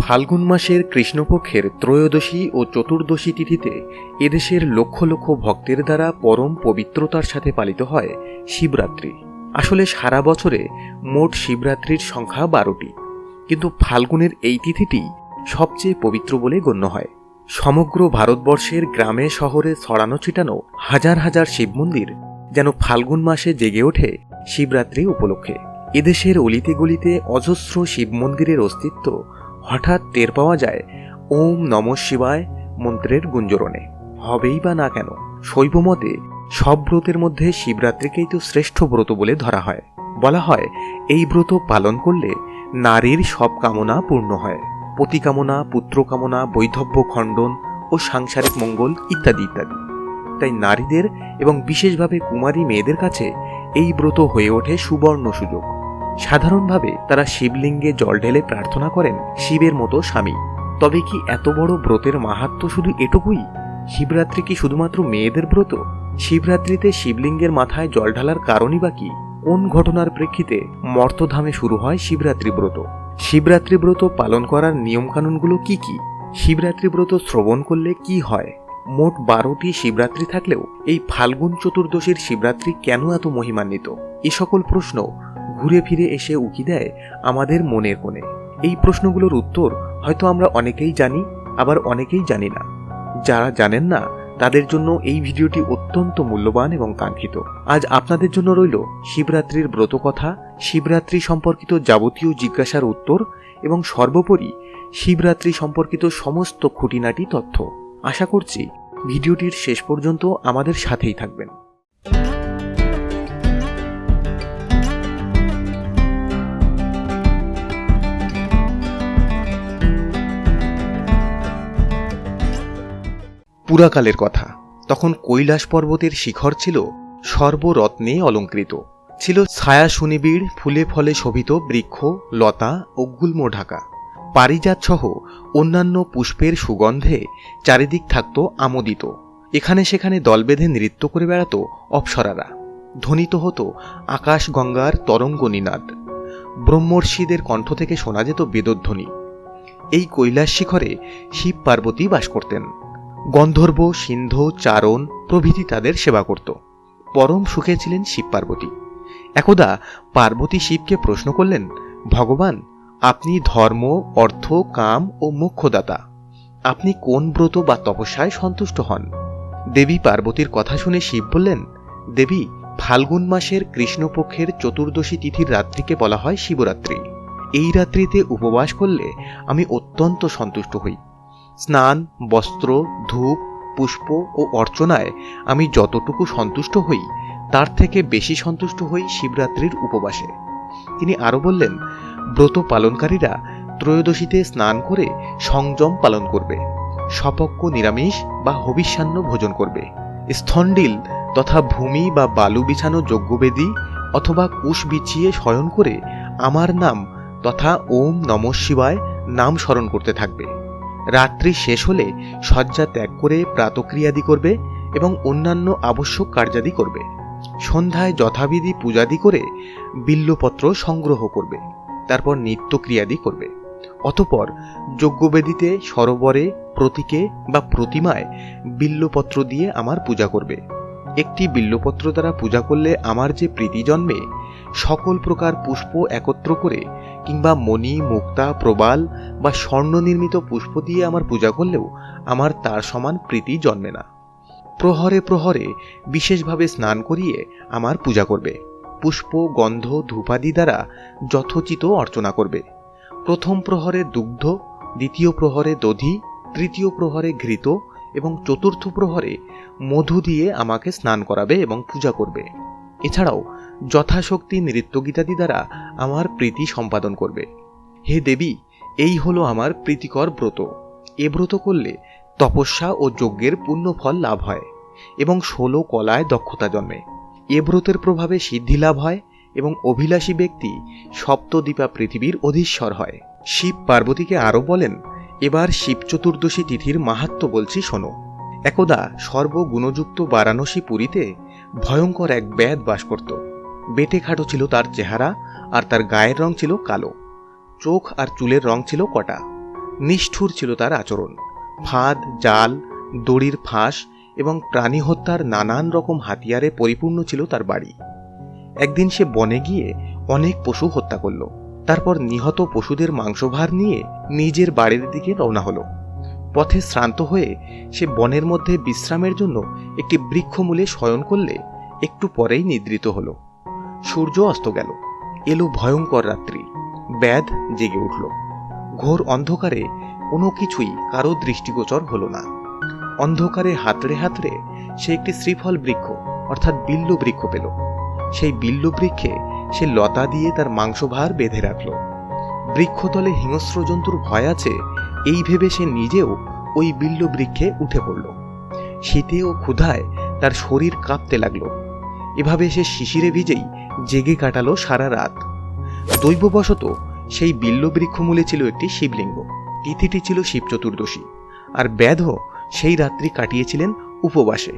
ফাল্গুন মাসের কৃষ্ণপক্ষের ত্রয়োদশী ও চতুর্দশী তিথিতে এদেশের লক্ষ লক্ষ ভক্তের দ্বারা পরম পবিত্রতার সাথে পালিত হয় শিবরাত্রি। আসলে সারা বছরে মোট শিবরাত্রির সংখ্যা বারোটি। কিন্তু ফাল্গুনের এই তিথিটি সবচেয়ে পবিত্র বলে গণ্য হয়। সমগ্র ভারতবর্ষের গ্রামে, শহরে, ছড়ানো, ছিটানো হাজার হাজার শিব মন্দির যেন ফাল্গুন মাসে জেগে ওঠে শিবরাত্রি উপলক্ষে। এদেশের অলিতে গলিতে অজস্র শিব মন্দিরের অস্তিত্ব হঠাৎ টের পাওয়া যায়, ওম নম শিবায় মন্ত্রের গুঞ্জরণে। হবেই বা না কেন শৈব মতে সব ব্রতের মধ্যে শিবরাত্রিকেই তো শ্রেষ্ঠ ব্রত বলে ধরা হয়। বলা হয়, এই ব্রত পালন করলে নারীর সব কামনা পূর্ণ হয়। পতি কামনা পুত্র কামনা বৈধব্য খণ্ডন ও সাংসারিক মঙ্গল ইত্যাদি ইত্যাদি। তাই নারীদের এবং বিশেষভাবে কুমারী মেয়েদের কাছে এই ব্রত হয়ে ওঠে সুবর্ণ সুযোগ। সাধারণভাবে তারা শিবলিঙ্গে জল ঢেলে প্রার্থনা করেন শিবের মতো স্বামী। তবে কি এত বড় ব্রতের মাহাত্ম শুধু এটুকুই? শিবরাত্রি কি শুধুমাত্র মেয়েদের ব্রত? শিবরাত্রিতে শিবলিঙ্গের মাথায় জল ঢালার কারণই বা কি? কোন ঘটনার প্রেক্ষিতে মর্তধামে শুরু হয় শিবরাত্রি ব্রত? শিবরাত্রি ব্রত পালন করার নিয়মকানুনগুলো কি কি? শিবরাত্রি ব্রত শ্রবণ করলে কি হয়? মোট বারোটি শিবরাত্রি থাকলেও এই ফাল্গুন চতুর্দশীর শিবরাত্রি কেন এত মহিমান্বিত? এ সকল প্রশ্ন ঘুরে ফিরে এসে উকি দেয় আমাদের মনের কোণে। এই প্রশ্নগুলোর উত্তর হয়তো আমরা অনেকেই জানি, আবার অনেকেই জানি না। যারা জানেন না, তাদের জন্য এই ভিডিওটি অত্যন্ত মূল্যবান এবং কাঙ্ক্ষিত। আজ আপনাদের জন্য রইল শিবরাত্রির ব্রতকথা, শিবরাত্রি সম্পর্কিত যাবতীয় জিজ্ঞাসার উত্তর এবং সর্বোপরি শিবরাত্রি সম্পর্কিত সমস্ত খুঁটিনাটি তথ্য। আশা করছি ভিডিওটির শেষ পর্যন্ত আমাদের সাথেই থাকবেন। পুরাকালের কথা। তখন কৈলাস পর্বতের শিখর ছিল সর্বরত্নে অলঙ্কৃত। ছিল ছায়া সুনিবিড়, ফুলে ফলে শোভিত বৃক্ষ, লতা ও গুল্ম ঢাকা। পারিজাত সহ অন্যান্য পুষ্পের সুগন্ধে চারিদিক থাকত আমোদিত। এখানে সেখানে দল বেঁধে নৃত্য করে বেড়াত অপ্সরারা। ধ্বনিত হতো আকাশ গঙ্গার তরঙ্গ নিনাদ। ব্রহ্মর্ষিদের কণ্ঠ থেকে শোনা যেত বেদধ্বনি। এই কৈলাস শিখরে শিব পার্বতী বাস করতেন। গন্ধর্ব, সিন্ধ, চারণ প্রভৃতি তাদের সেবা করত। পরম সুখে ছিলেন শিব পার্বতী। একদা পার্বতী শিবকে প্রশ্ন করলেন, ভগবান, আপনি ধর্ম, অর্থ, কাম ও মোক্ষদাতা। আপনি কোন ব্রত বা তপস্যায় সন্তুষ্ট হন? দেবী পার্বতীর কথা শুনে শিব বললেন, দেবী, ফাল্গুন মাসের কৃষ্ণপক্ষের চতুর্দশী তিথির রাত্রিকে বলা হয় শিবরাত্রি। এই রাত্রিতে উপবাস করলে আমি অত্যন্ত সন্তুষ্ট হই। স্নান, বস্ত্র, ধূপ, পুষ্প ও অর্চনায় আমি যতটুকু সন্তুষ্ট হই, তার থেকে বেশি সন্তুষ্ট হই শিবরাত্রির উপবাসে। তিনি আরও বললেন, ব্রত পালনকারীরা ত্রয়োদশীতে স্নান করে সংযম পালন করবে সপক্ষ নিরামিষ বা হবিষ্যান্ন ভোজন করবে। স্থণ্ডিল তথা ভূমি বা বালু বিছানো যজ্ঞবেদী অথবা কুশ বিছিয়ে শয়ন করে আমার নাম তথা ওম নম শিবায় নাম স্মরণ করতে থাকবে। রাত্রি শেষ হলে শয্যা ত্যাগ করে প্রাতক্রিয়াদি করবে এবং অন্যান্য আবশ্যক কার্যাদি করবে। সন্ধ্যায় যথাবিধি পূজাদি করে বিল্লপত্র সংগ্রহ করবে, তারপর নিত্যক্রিয়াদি করবে। অতপর যজ্ঞবেদিতে সরোবরে, প্রতীকে বা প্রতিমায় বিল্লপত্র দিয়ে আমার পূজা করবে। একটি বিল্লপত্র দ্বারা পূজা করলে আমার যে প্রীতি জন্মে সকল প্রকার পুষ্প একত্র করে কিংবা মণি, মুক্তা, প্রবাল বা স্বর্ণ নির্মিত পুষ্প দিয়ে আমার পূজা করলেও আমার তার সমান প্রীতি জন্মে না। প্রহরে প্রহরে বিশেষভাবে স্নান করিয়ে আমার পূজা করবে। পুষ্প, গন্ধ, ধূপাদি দ্বারা যথোচিত অর্চনা করবে। প্রথম প্রহরে দুগ্ধ, দ্বিতীয় প্রহরে দধি, তৃতীয় প্রহরে ঘৃত এবং চতুর্থ প্রহরে মধু দিয়ে আমাকে স্নান করাবে এবং পূজা করবে। এছাড়াও যথাশক্তি নৃত্যগীতাদি দ্বারা আমার প্রীতি সম্পাদন করবে। হে দেবী, এই হলো আমার প্রীতিকর ব্রত। এ ব্রত করলে তপস্যা ও যজ্ঞের পূর্ণ ফল লাভ হয় এবং ষোলো কলায় দক্ষতা জন্মে। এ ব্রতের প্রভাবে সিদ্ধি লাভ হয় এবং অভিলাষী ব্যক্তি সপ্তদ্বীপা পৃথিবীর অধীশ্বর হয়। শিব পার্বতীকে আরও বলেন, এবার শিব চতুর্দশী তিথির মাহাত্ম বলছি, শোনো। একদা সর্বগুণযুক্ত বারাণসী পুরীতে ভয়ঙ্কর এক ব্যাদ বাস করত। বেটে খাটো ছিল তার চেহারা আর তার গায়ের রং ছিল কালো। চোখ আর চুলের রং ছিল কটা। নিষ্ঠুর ছিল তার আচরণ। ফাঁদ, জাল, দড়ির ফাঁস এবং প্রাণী হত্যার নানান রকম হাতিয়ারে পরিপূর্ণ ছিল তার বাড়ি। একদিন সে বনে গিয়ে অনেক পশু হত্যা করল। তারপর নিহত পশুদের মাংসভার নিয়ে নিজের বাড়ির দিকে রওনা হলো। পথে শ্রান্ত হয়ে সে বনের মধ্যে বিশ্রামের জন্য একটি বৃক্ষমূলে শয়ন করলে একটু পরেই নিদ্রিত হল। সূর্য অস্ত গেল। এলো ভয়ঙ্কর রাত্রি। ব্যাধ জেগে উঠল। ঘোর অন্ধকারে কোনো কিছুই কারও দৃষ্টিগোচর হল না। অন্ধকারে হাতড়ে হাতড়ে সে একটি শ্রীফল বৃক্ষ, অর্থাৎ বিল্ল বৃক্ষ পেল। সেই বিল্ল বৃক্ষে সে লতা দিয়ে তার মাংসভার বেঁধে রাখল। বৃক্ষতলে হিংস্র জন্তুর ভয় আছে এই ভেবে সে নিজেও ওই বিল্ল বৃক্ষে উঠে পড়ল। শীতে ও ক্ষুধায় তার শরীর কাঁপতে লাগল। এভাবে সে শিশিরে ভিজেই জেগে কাটালো সারা রাত। দৈববশত সেই বিল্ল বৃক্ষমূলে ছিল একটি শিবলিঙ্গ। তিথিটি ছিল শিব চতুর্দশী, আর ব্যাধ সেই রাত্রি কাটিয়েছিলেন উপবাসে।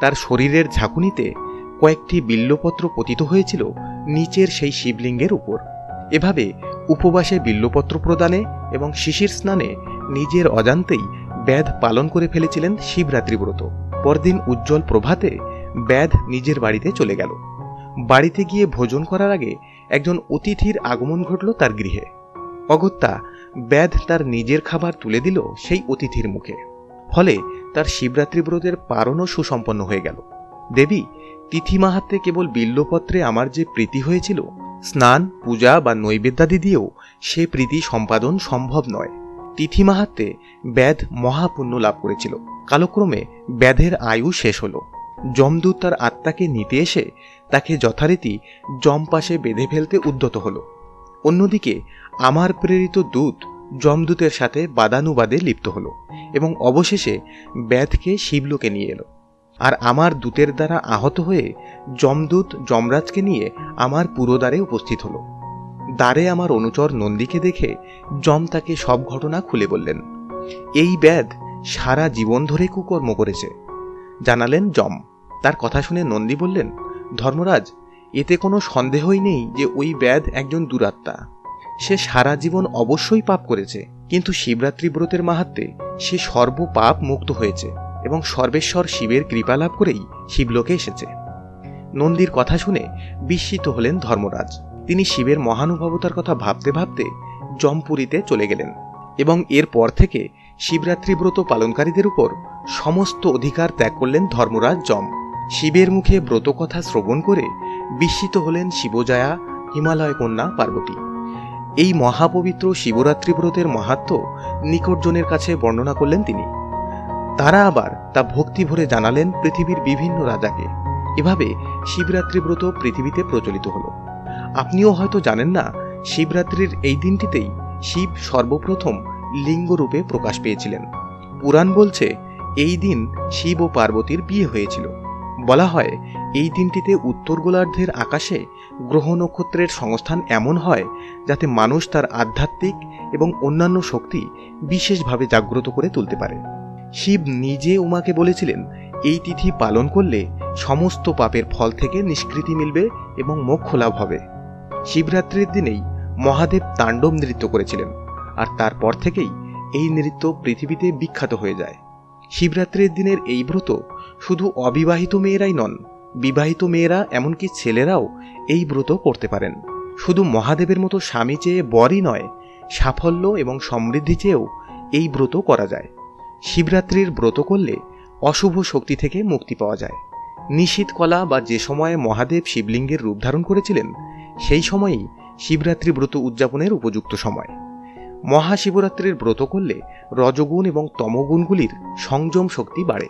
তার শরীরের ঝাঁকুনিতে কয়েকটি বিল্লপত্র পতিত হয়েছিল নিচের সেই শিবলিঙ্গের উপর। এভাবে উপবাসে বিল্লপত্র প্রদানে এবং শিশির স্নানে নিজের অজান্তেই ব্যাধ পালন করে ফেলেছিলেন শিবরাত্রি ব্রত। পরদিন উজ্জ্বল প্রভাতে ব্যাধ নিজের বাড়িতে চলে গেল। বাড়িতে গিয়ে ভোজন করার আগে একজন অতিথির আগমন ঘটল তার গৃহে। অগত্যা ব্যাধ তার নিজের খাবার তুলে দিল সেই অতিথির মুখে। ফলে তার শিবরাত্রি ব্রতের পারণও সুসম্পন্ন হয়ে গেল। দেবী, তিথি মাহাত্মে কেবল বিল্লপত্রে আমার যে প্রীতি হয়েছিল, স্নান, পূজা বা নৈবেদ্যাদি দিয়েও সে প্রীতি সম্পাদন সম্ভব নয়। তিথি মাহাত্মে ব্যাধ মহাপুণ্য লাভ করেছিল। কালক্রমে ব্যাধের আয়ু শেষ হলো। যমদূত তার আত্মাকে নিতে এসে তাকে যথারীতি যম পাশে বেঁধে ফেলতে উদ্যত হলো। অন্যদিকে আমার প্রেরিত দূত যমদূতের সাথে বাদানুবাদে লিপ্ত হলো এবং অবশেষে ব্যাধকে শিবলোকে নিয়ে এলো। আর আমার দূতের দ্বারা আহত হয়ে যমদূত যমরাজকে নিয়ে আমার পুরোদ্বারে উপস্থিত হলো। দ্বারে আমার অনুচর নন্দীকে দেখে যম তাকে সব ঘটনা খুলে বললেন। এই ব্যাধ সারা জীবন ধরে কুকর্ম করেছে। জানালেন যম। তার কথা শুনে নন্দী বললেন, ধর্মরাজ, এতে কোনো সন্দেহই নেই যে ওই ব্যাধ একজন দুরাত্মা। সে সারা জীবন অবশ্যই পাপ করেছে, কিন্তু শিবরাত্রি ব্রতের মাহাত্মে সে সর্ব পাপ মুক্ত হয়েছে এবং সর্বেশ্বর শিবের কৃপা লাভ করেই শিবলোকে এসেছে। নন্দীর কথা শুনে বিস্মিত হলেন ধর্মরাজ। তিনি শিবের মহানুভবতার কথা ভাবতে ভাবতে জমপুরীতে চলে গেলেন এবং এরপর থেকে শিবরাত্রি ব্রত পালনকারীদের উপর সমস্ত অধিকার ত্যাগ করলেন ধর্মরাজ যম। শিবের মুখে ব্রত কথা শ্রবণ করে বিস্মিত হলেন শিবজয়া হিমালয় কন্যা পার্বতী। এই মহাপবিত্র শিবরাত্রি ব্রতের মাহাত্ম নিকটজনের কাছে বর্ণনা করলেন তিনি। তারা আবার তা ভক্তি ভরে জানালেন পৃথিবীর বিভিন্ন রাজাকে। এভাবে শিবরাত্রি ব্রত পৃথিবীতে প্রচলিত হল। আপনিও হয়তো জানেন না, শিবরাত্রির এই দিনটিতেই শিব সর্বপ্রথম লিঙ্গরূপে প্রকাশ পেয়েছিলেন। পুরাণ বলছে, এই দিন শিব ও পার্বতীর বিয়ে হয়েছিল। বলা হয়, এই দিনটিতে উত্তর গোলার্ধের আকাশে গ্রহ নক্ষত্রের সংস্থান এমন হয়, যাতে মানুষ তার আধ্যাত্মিক এবং অন্যান্য শক্তি বিশেষভাবে জাগ্রত করে তুলতে পারে। শিব নিজে উমাকে বলেছিলেন, এই তিথি পালন করলে সমস্ত পাপের ফল থেকে নিষ্কৃতি মিলবে এবং মোক্ষ লাভ হবে। শিবরাত্রির দিনেই মহাদেব তাণ্ডব নৃত্য করেছিলেন, আর তারপর থেকেই এই নৃত্য পৃথিবীতে বিখ্যাত হয়ে যায়। শিবরাত্রির দিনের এই ব্রত শুধু অবিবাহিত মেয়েরাই নন, বিবাহিত মেয়েরা এমনকি ছেলেরাও এই ব্রত করতে পারেন। শুধু মহাদেবের মতো স্বামী চেয়ে বরই নয়, সাফল্য এবং সমৃদ্ধি চেয়েও এই ব্রত করা যায়। শিবরাত্রির ব্রত করলে অশুভ শক্তি থেকে মুক্তি পাওয়া যায়। নিশীত কলা বা যে সময়ে মহাদেব শিবলিঙ্গের রূপ ধারণ করেছিলেন সেই সময়েই শিবরাত্রি ব্রত উদযাপনের উপযুক্ত সময়। মহাশিবরাত্রির ব্রত করলে রজগুণ এবং তমগুণগুলির সংযম শক্তি বাড়ে।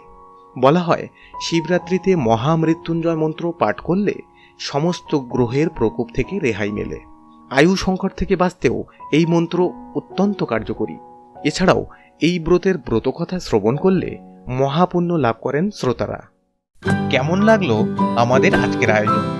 বলা হয়, শিবরাত্রিতে মহামৃত্যুঞ্জয় মন্ত্র পাঠ করলে সমস্ত গ্রহের প্রকোপ থেকে রেহাই মেলে। আয়ু সংকট থেকে বাঁচতেও এই মন্ত্র অত্যন্ত কার্যকরী। এছাড়াও এই ব্রতের ব্রতকথা শ্রবণ করলে মহাপুণ্য লাভ করেন শ্রোতারা। কেমন লাগল আমাদের আজকের আয়োজন?